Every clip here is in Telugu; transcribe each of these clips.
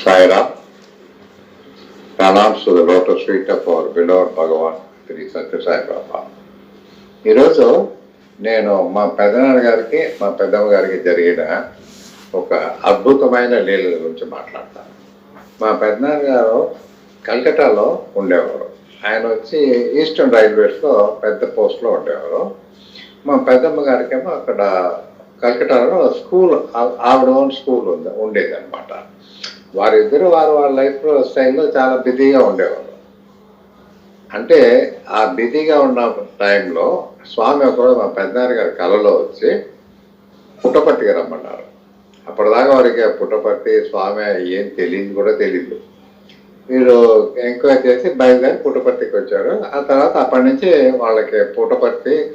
సాయిరా Ram. Pranams to the lotus feet of our beloved Bhagavan, Sri Satya Sai ఈరోజు నేను మా పెదనాన్న గారికి మా పెద్దమ్మ గారికి జరిగిన ఒక అద్భుతమైన లీలల గురించి మాట్లాడతాను. మా పెద్దనాన్న గారు కల్కటాలో ఉండేవారు. ఆయన వచ్చి ఈస్టర్న్ రైల్వేస్లో పెద్ద పోస్ట్లో ఉండేవారు. మా పెద్దమ్మ గారికేమో అక్కడ కల్కటాలో స్కూల్ ఆవిడ ఓన్ స్కూల్ ఉంది ఉండేది అనమాట వారిద్దరు వారు వాళ్ళ లైఫ్ టైంలో చాలా బిజీగా ఉండేవారు. అంటే ఆ బిజీగా ఉన్న టైంలో స్వామి ఒకరోజు మా పెద్దనాన్న గారి కళలో వచ్చి పుట్టపట్టికి రమ్మన్నారు. అప్పటిదాకా వారికి పుట్టపర్తి స్వామి ఏం తెలియదు కూడా తెలియదు. వీరు ఎంక్వైరీ చేసి బయలుదేరి పుట్టపర్తికి వచ్చారు. ఆ తర్వాత అప్పటి నుంచి వాళ్ళకి పుట్టపర్తి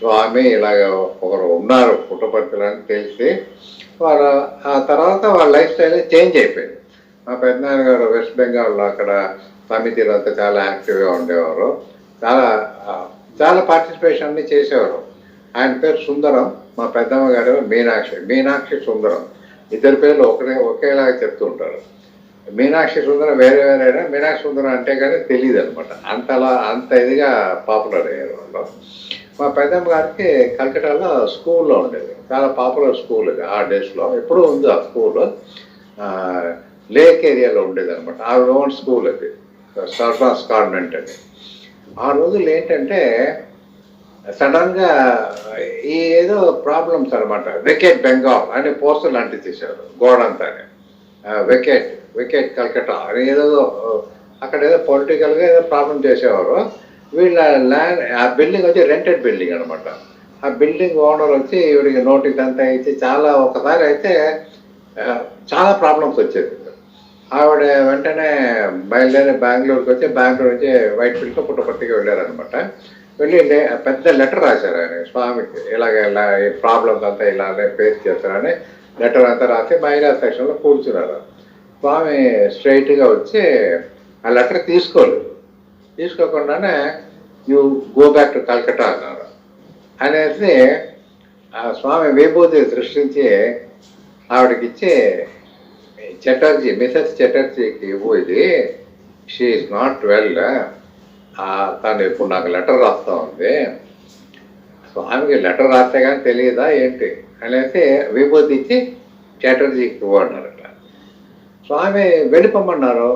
స్వామి ఇలాగ ఒకరు ఉన్నారు పుట్టపర్తులని తెలిసి వాళ్ళ ఆ తర్వాత వాళ్ళ లైఫ్ స్టైల్ చేంజ్ అయిపోయింది. మా పెద్దనాన్న గారు వెస్ట్ బెంగాల్లో అక్కడ సమితిలో అంతా చాలా యాక్టివ్గా ఉండేవారు. చాలా చాలా పార్టిసిపేషన్ అన్ని చేసేవారు. ఆయన పేరు సుందరం మా పెద్దమ్మ గారు మీనాక్షి మీనాక్షి సుందరం. ఇద్దరు పేర్లు ఒకటే ఒకేలాగా చెప్తూ ఉంటారు. మీనాక్షి సుందరం వేరే వేరే మీనాక్షి సుందరం అంటే కానీ తెలియదు అనమాట అంతలా అంత ఇదిగా పాపులర్ అయ్యారు వాళ్ళు. మా పెద్దమ్మ గారికి కలకటాలో స్కూల్లో ఉండేది. చాలా పాపులర్ స్కూల్ ఆ డేస్లో. ఎప్పుడూ ఉంది ఆ స్కూల్. లేక్ ఏరియాలో ఉండేది అనమాట ఆ ఓన్ స్కూల్ అది. సర్ఫాస్ కాన్వెంట్ అని ఆ రోజులు ఏంటంటే సడన్గా ఈ ఏదో ప్రాబ్లమ్స్ అనమాట వికెట్ బెంగాల్ అని పోస్టర్లు అంటించేశారు గోడంతానే. వికెట్ వికెట్ కలకటా అని ఏదో అక్కడ ఏదో పొలిటికల్గా ఏదో ప్రాబ్లం చేసేవారు. వీళ్ళ ల్యాండ్ ఆ బిల్డింగ్ వచ్చి రెంటెడ్ బిల్డింగ్ అనమాట ఆ బిల్డింగ్ ఓనర్ వచ్చి ఈవిడికి నోటీస్ అంతా ఇచ్చి చాలా ఒకసారి అయితే చాలా ప్రాబ్లమ్స్ వచ్చేది. ఆవిడ వెంటనే బయలుదేరి బెంగళూరుకి వచ్చి బెంగళూరు వచ్చి వైట్ ఫీల్డ్తో పుట్టపర్తికి వెళ్ళారనమాట వెళ్ళి పెద్ద లెటర్ రాశారు ఆయన స్వామికి. ఇలాగ ఇలా ఈ ప్రాబ్లమ్స్ అంతా ఇలానే ఫేస్ చేస్తారని లెటర్ అంతా రాసి మహిళా సెక్షన్లో కూర్చున్నారు. స్వామి స్ట్రైట్గా వచ్చి ఆ లెటర్ తీసుకోలేదు. తీసుకోకుండానే you go back to Calcutta అన్నారు. అనేసి ఆ స్వామి విభూతి సృష్టించి ఆవిడకిచ్చి చటర్జీ మిసెస్ చటర్జీకి ఇవ్వు ఇది. నాట్ వెల్ తను ఇప్పుడు నాకు లెటర్ రాస్తా ఉంది. స్వామికి లెటర్ రాస్తే కానీ తెలియదా ఏంటి? అనేసి విభూతి ఇచ్చి చటర్జీకి ఇవ్వు స్వామి వెళ్ళిపోమన్నారు.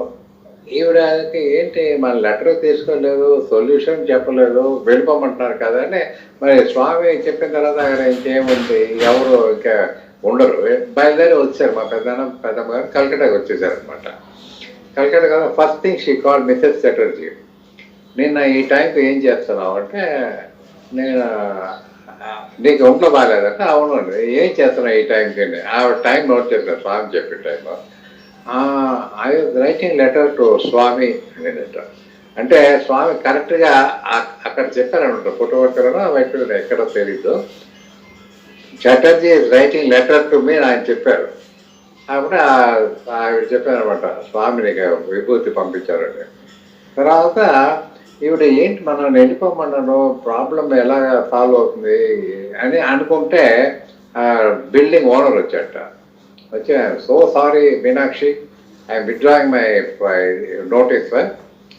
ఈవిడకి ఏంటి మన లెటర్ తీసుకోలేదు సొల్యూషన్ చెప్పలేదు వెళ్ళిపోమంటున్నారు కదా అని మరి స్వామి చెప్పిన తర్వాత అక్కడ ఇంకేముంది ఎవరు ఇంకా ఉండరు. బయలుదేరి వచ్చారు మా పెద్దన్న పెద్దమ్మ గారు కలకటాకి వచ్చేసారు అనమాట కల్కటా కదా first thing she call Mrs Chatterjee నిన్న ఈ టైంకి ఏం చేస్తున్నావు అంటే నేను నీకు ఒంట్లో బాగాలేదంటే అవును ఏం చేస్తున్నావు ఈ టైంకి ఆ ఆవిడ టైం నోట్ చేశారు స్వామి చెప్పే టైంలో. I writing letter to Swami అనే లెటర్ అంటే స్వామి కరెక్ట్గా అక్కడ చెప్పారనమాట పుట్టవర్తలో వైపు ఎక్కడో తెలీదు. Chatterjee writing letter to me ఆయన చెప్పారు. అప్పుడు ఆవిడ చెప్పారనమాట స్వామిని విభూతి పంపించారని తర్వాత ఈవిడ ఏంటి మనం వెళ్ళిపోమన్నాను ప్రాబ్లం ఎలా సాల్వ్ అవుతుంది? అని అనుకుంటే బిల్డింగ్ ఓనర్ వచ్చాట వచ్చి so sorry Meenakshi I'm withdrawing my notice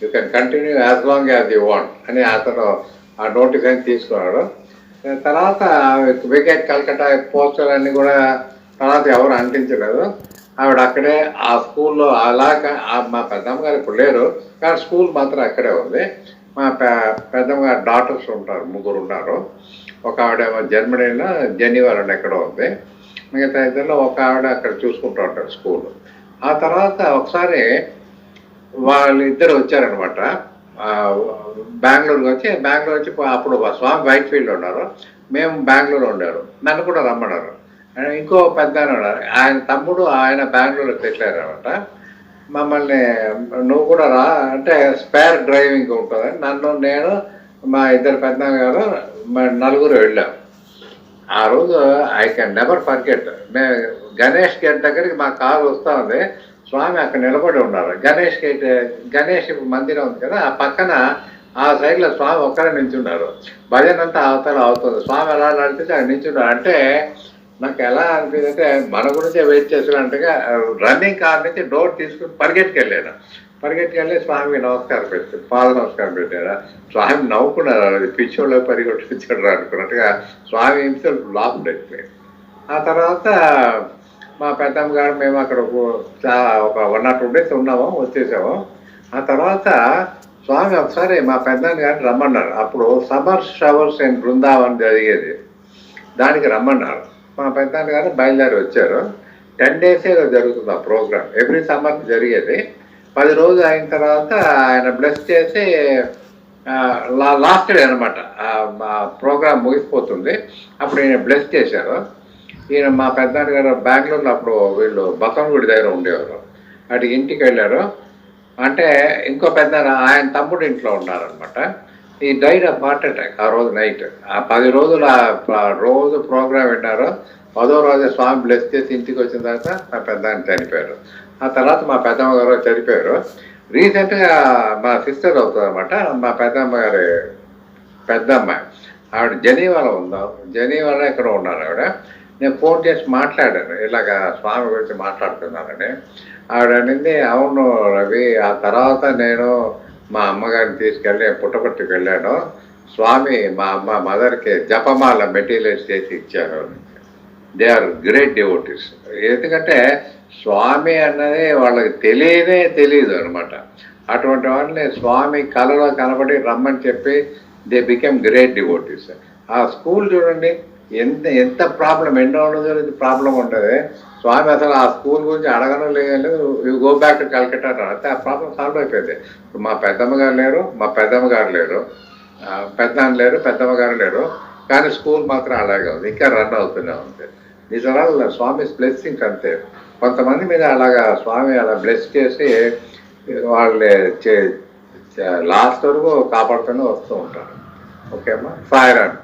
you can continue as long as you want అని అతను ఆ నోటీస్ అని తీసుకున్నాడు. తర్వాత వికెట్ కలకట్టా పోస్టర్ అన్ని కూడా తర్వాత ఎవరు అంటించలేదు. ఆవిడ అక్కడే ఆ స్కూల్లో అలాగా మా పెద్దమ్మ గారు ఇప్పుడు లేరు కానీ స్కూల్ మాత్రం అక్కడే ఉంది. మా పెద్దమ్మ గారు డాటర్స్ ఉంటారు ముగ్గురు ఉన్నారు. ఒక ఆవిడేమో జర్మనీలో జెనీవాలో ఎక్కడో ఉంది. మిగతా ఇద్దరిలో ఒక ఆవిడ అక్కడ చూసుకుంటూ ఉంటారు స్కూల్. ఆ తర్వాత ఒకసారి వాళ్ళిద్దరు వచ్చారనమాట. బెంగళూరుకి వచ్చి బెంగళూరు వచ్చి అప్పుడు స్వామి వైట్ ఫీల్డ్ ఉన్నారు. మేము బెంగళూరు ఉండారు నన్ను కూడా రమ్మన్నారు. ఇంకో పెద్ద ఉన్నారు. ఆయన తమ్ముడు ఆయన బెంగళూరులో సెటిల్ అనమాట మమ్మల్ని నువ్వు కూడా రా అంటే స్పేర్ డ్రైవింగ్ ఉంటుంది నన్ను నేను మా ఇద్దరు పెద్ద గారు నలుగురు వెళ్ళాం. ఆ రోజు ఐ కెన్ నెవర్ ఫర్గెట్ మేము గణేష్ గేట్ దగ్గరికి మా కారు వస్తూ ఉంది స్వామి అక్కడ నిలబడి ఉన్నారు. గణేష్ గేట్ గణేష్ మందిరం ఉంది కదా ఆ పక్కన ఆ సైడ్లో స్వామి ఒక్కడే నించున్నారు భజన అంతా అవతల అవుతుంది. స్వామి ఎలా నడిపితే అక్కడ నించున్నారు అంటే నాకు ఎలా అనిపించింది అంటే మన గురించే వెయిట్ చేసినట్టుగా రన్నింగ్ కార్ నుంచి డోర్ తీసుకుని పరిగెట్టుకెళ్ళాను పరిగెట్టుకెళ్ళి స్వామి నమస్కారం పెట్టాడు పాద నమస్కారం పెట్టాడు స్వామి నవ్వుకున్నారు? అది పిచ్చోళ్ళు పరిగెట్టుకొచ్చాడు అనుకున్నట్టుగా స్వామి హింసలు లాభం అయిపోయింది ఆ తర్వాత మా పెద్దమ్మ గారు మేము అక్కడ ఒక- వన్ నాట్ టూ డేస్ ఉన్నాము వచ్చేసాము. ఆ తర్వాత స్వామి ఒకసారి మా పెద్దమ్మ గారిని రమ్మన్నారు. అప్పుడు సమ్మర్ షవర్స్ అండ్ బృందావన్ జరిగేది. దానికి రమ్మన్నారు. మా పెద్దమ్మ గారు బయలుదేరి వచ్చారు. టెన్ డేసే జరుగుతుంది ఆ ప్రోగ్రామ్. ఎవ్రీ సమ్మర్ జరిగేది. పది రోజులు అయిన తర్వాత ఆయన బ్లెస్ చేసి లాస్ట్ డే అనమాట ప్రోగ్రామ్ ముగిసిపోతుంది. అప్పుడు ఈయన బ్లెస్ చేశారు. ఈయన మా పెద్దనాన్న గారు బెంగళూరులో అప్పుడు వీళ్ళు గుడి దగ్గర ఉండేవారు. అటు ఇంటికి వెళ్ళారు. అంటే ఇంకో పెద్ద ఆయన తమ్ముడు ఇంట్లో ఉన్నారనమాట ఈ డైడ్ ఆఫ్ హార్ట్ అటాక్ ఆ రోజు నైట్. ఆ పది రోజులు ఆ రోజు ప్రోగ్రామ్ విన్నారు. పదో రోజు స్వామి బ్లెస్ చేసి ఇంటికి వచ్చిన తర్వాత మా పెద్ద చనిపోయారు. ఆ తర్వాత మా పెద్దమ్మ గారు చనిపోయారు. రీసెంట్గా మా సిస్టర్ అవుతుంది అనమాట మా పెద్దమ్మ గారి పెద్దమ్మ. ఆవిడ జనీవాలో ఉందాం? జనీవాలో ఇక్కడ ఉన్నారు ఆవిడ. నేను ఫోన్ చేసి మాట్లాడాను. ఇలాగ స్వామి గురించి మాట్లాడుతున్నానని ఆవిడ అనింది అవును రవి ఆ తర్వాత నేను మా అమ్మగారిని తీసుకెళ్ళి పుట్టపట్టుకు వెళ్ళాను. స్వామి మా అమ్మ మదర్కి జపమాల మెటీరియల్స్ చేసి ఇచ్చాను దే ఆర్ గ్రేట్ డివోటీస్ ఎందుకంటే స్వామి అన్నది వాళ్ళకి తెలియనే తెలియదు అనమాట అటువంటి వాళ్ళని స్వామి కళలో కనబడి రమ్మని చెప్పి దే బికెమ్ గ్రేట్ డివోటీస్ ఆ స్కూల్ చూడండి ఎంత ఎంత ప్రాబ్లం ఎన్నో రోజులు ప్రాబ్లం ఉంటుంది. స్వామి అసలు ఆ స్కూల్ గురించి అడగడం లేదు. You go back to Calcutta అంటే ఆ ప్రాబ్లం సాల్వ్ అయిపోయింది. మా పెద్దమ్మ గారు లేరు మా పెద్దమ్మ గారు లేరు. ఆ, పెద్దనాన్న లేరు పెద్దమ్మ గారు లేరు. కానీ స్కూల్ మాత్రం అలాగే ఉంది. ఇంకా రన్ అవుతూనే ఉంది. నిజాలు స్వామి బ్లెస్సింగ్ అంతే. కొంతమంది మీద అలాగా స్వామి అలా బ్లెస్ చేసి వాళ్ళని లాస్ట్ వరకు కాపాడుతూనే వస్తూ ఉంటారు. ఓకేమ్మా? Fire and